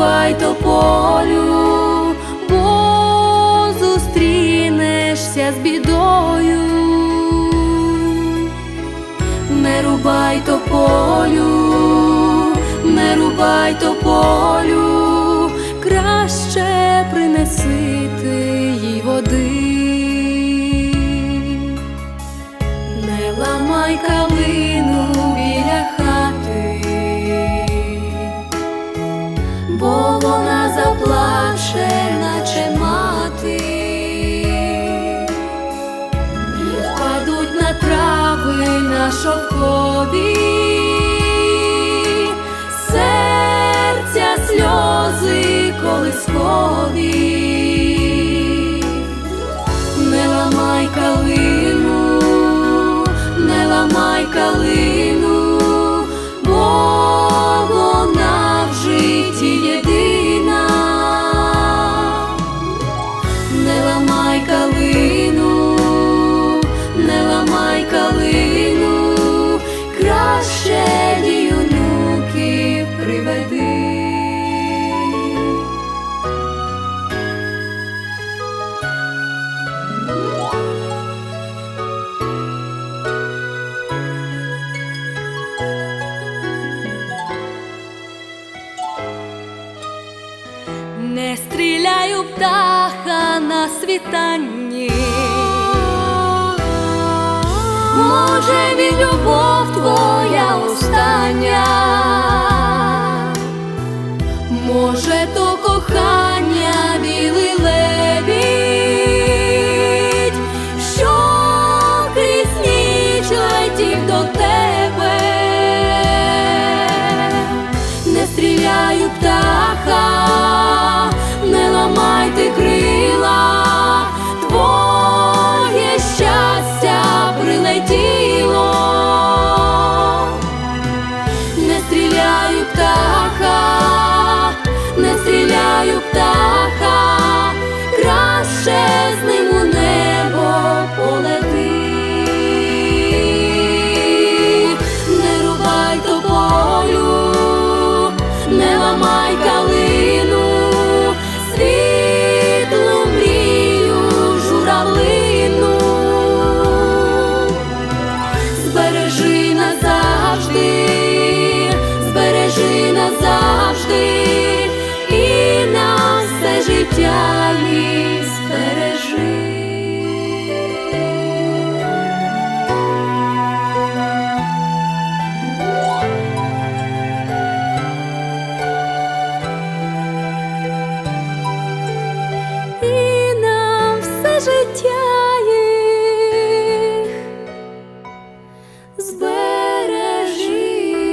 не рубай тополю, бо зустрінешся з бідою. Не рубай то полю, не рубай то полю, краще принеси ти їй води. На шовкові, серця сльози колискові. Не ламай калину, не ламай калину, бо вона в житті єдина. Не ламай калину, Не стріляю птаха на світанні. Може, він любов твоя остання, 最甜